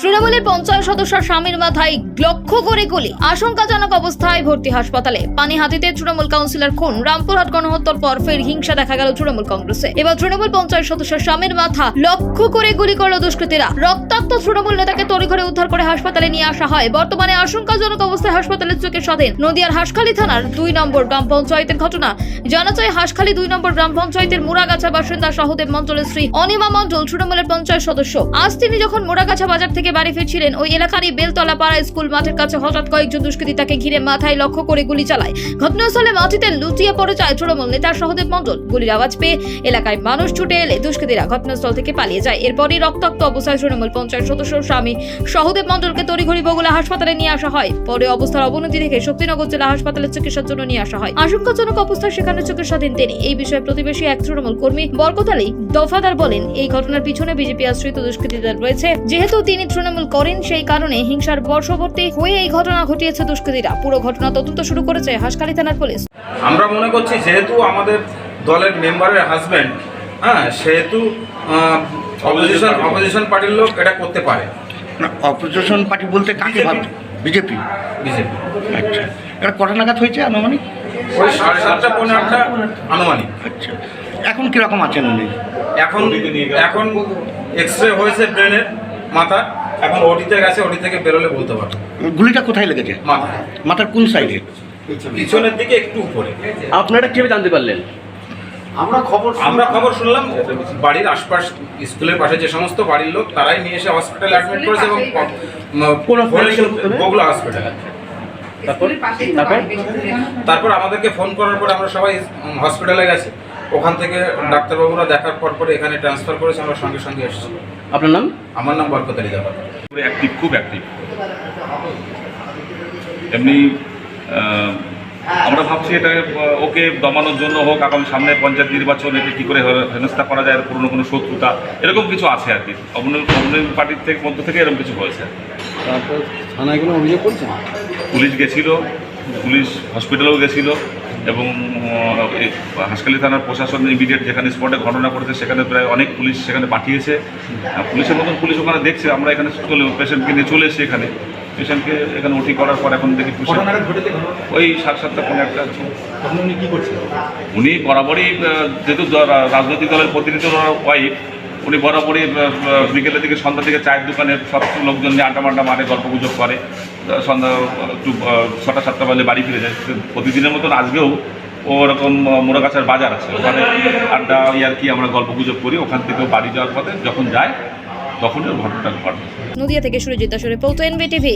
তৃণমূলের পঞ্চায়েত সদস্য স্বামীর মাথায় লক্ষ্য করে গুলি। আশঙ্কাজনক অবস্থায় ভর্তি হাসপাতালে। পানিহাতিতে তৃণমূল কাউন্সিলর খুন। রামপুরহাট গণহত্যার পর ফের হিংসা দেখা গেল তৃণমূল কংগ্রেসে। এবার তৃণমূল পঞ্চায়েত সদস্য স্বামীর মাথা লক্ষ্য করে গুলি করল দুষ্কৃতীরা। রক্তাক্ত তৃণমূল নেতাকে তড়িঘড়ি উদ্ধার করে হাসপাতালে নিয়ে আসা হয়। বর্তমানে আশঙ্কাজনক অবস্থায় হাসপাতালের চোখে স্বাধীন। নদিয়ার হাসখালী থানার দুই নম্বর গ্রাম পঞ্চায়েতের ঘটনা। জানা যায়, হাসখালী দুই নম্বর গ্রাম পঞ্চায়েতের মুরাগাছা বাসিন্দা সহদেব মন্ডলের শ্রী অনিমা মন্ডল তৃণমূলের পঞ্চায়েত সদস্য। আজ তিনি যখন মুরাগাছা বাজার থেকে বাড়ি ফিরছিলেন ওই এলাকারই বেলতলা পাড়া স্কুল মাঠের কাছে হঠাৎ কয়েকজন দুষ্কৃতী তাকে ঘিরে মাথায় লক্ষ্য করে গুলি চালায়। ঘটনাস্থলে মাটিতে লুটিয়ে পড়ে যায় তৃণমূল নেতা সহদেব মন্ডল গুলির আওয়াজ পেয়ে এলাকায় মানুষ ছুটে এলে দুষ্কৃতীরা ঘটনাস্থল থেকে পালিয়ে যায়। এরপরই রক্তাক্ত অবস্থায় তৃণমূল পঞ্চায়েত সদস্য স্বামী সহদেব মন্ডলকে তড়িঘড়ি বগুলা হাসপাতালে নিয়ে আসা হয়। পরে অবস্থার অবনতি দেখে শক্তিনগর জেলা হাসপাতালে চিকিৎসার জন্য নিয়ে আসা হয়। আশঙ্কাজনক অবস্থায় সেখানে চিকিৎসাধীন তিনি। এই বিষয়ে প্রতিবেশী এক তৃণমূল কর্মী বরকত দফাদার বলেন, এই ঘটনার পিছনে বিজেপি আশ্রিত দুষ্কৃতীদের রয়েছে। যেহেতু তিনি তৃণমূল করেন সেই কারণে হিংসার বর্ষবর্তী হয়ে এই ঘটনা ঘটিয়েছে দুষ্কৃতীরা। পুরো ঘটনা তদন্ত শুরু করেছে হাসখালী থানার পুলিশ। আমরা মনে করছি যেহেতু আমাদের দলের মেম্বারের হাজব্যান্ড হ্যাঁ সেহেতু অপোজিশন অপোজিশন পার্টির লোক এটা করতে পারে। না অপোজিশন পার্টি বলতে কাকে? ভাবছে বিজেপি? বিজেপি। আচ্ছা। এটা কটা নাগাদ হয়েছে আনুমানিক? ওই সাড়ে সাতটা পনেরো আটটা আনুমানিক। আচ্ছা। এখন কীরকম আছেন উনি? এখন এখন এক্স রে হয়েছে ব্রেনের মাথা এখন ওটিতে গেছে ওটি থেকে বেরোলে বলতে পারব। গুলিটা কোথায় লেগেছে? মাথায় মাথার কোন সাইডে? পিছনের দিকে একটু উপরে। আপনারা কীভাবে জানতে পারলেন? আমরা খবর আমরা খবর শুনলাম বাড়ির আশপাশ স্কুলের পাশে যে সমস্ত বাড়ির লোক তারাই নিয়ে এসে হসপিটালে অ্যাডমিট করেছে এবং বগুলা হসপিটালে তারপর? তারপর? তারপর আমাদেরকে ফোন করার পর আমরা সবাই হসপিটালে গেছি। ওখান থেকে ডাক্তারবাবুরা দেখার পর পরে এখানে ট্রান্সফার করেছে আমরা সঙ্গে সঙ্গে এসেছি। আপনার নাম? আমার নাম বরকত আলী অ্যাক্টিভ খুব অ্যাক্টিভ এমনি আমরা ভাবছি এটা ওকে দমানোর জন্য হোক আগামী সামনে পঞ্চায়েত নির্বাচন এতে কী করে হেনস্থা করা যায় পুরনো কোনো শত্রুতা এরকম কিছু আছে আর কি। অবনয়ন পার্টির থেকে মধ্য থেকে এরকম কিছু হয়েছে। তারপর থানায় কোনো অভিযোগ করছেন? পুলিশ গেছিল পুলিশ হসপিটালেও গেছিল। এবং এই থানার প্রশাসন ইমিডিয়েট যেখানে স্পটে ঘটনা ঘটেছে সেখানে প্রায় অনেক পুলিশ সেখানে পাঠিয়েছে। আর পুলিশের মতন পুলিশ ওখানে দেখছে আমরা এখানে চলে পেশেন্টকে নিয়ে চলে এসেছি এখানে। পেশেন্টকে এখানে ওটি করার পর এখন দেখি ওই সাত সাতটা পনেরো একটা উনি কি করছেন উনি বরাবরই যেহেতু রাজনৈতিক দলের প্রতিনিধি ওয়াইফ উনি বরাবরই বিকেলের দিকে সন্ধ্যার দিকে চায়ের দোকানে সব লোকজন নিয়ে আড্ডা মারে গল্প গুজব করে সন্ধ্যা একটু ছটা, সাতটা বাজে বাড়ি ফিরে যায়। প্রতিদিনের মতন আজকেও ওরকম মোড়াগাছার বাজার আছে। ওখানে আড্ডা ইয়ার কি আমরা গল্প গুজব করি, ওখান থেকেও বাড়ি যাওয়ার পথে যখন যায়, তখনই ঘটনাটা ঘটে। নদিয়া থেকে সুরজিৎ দাসের পৌত এনবি টিভি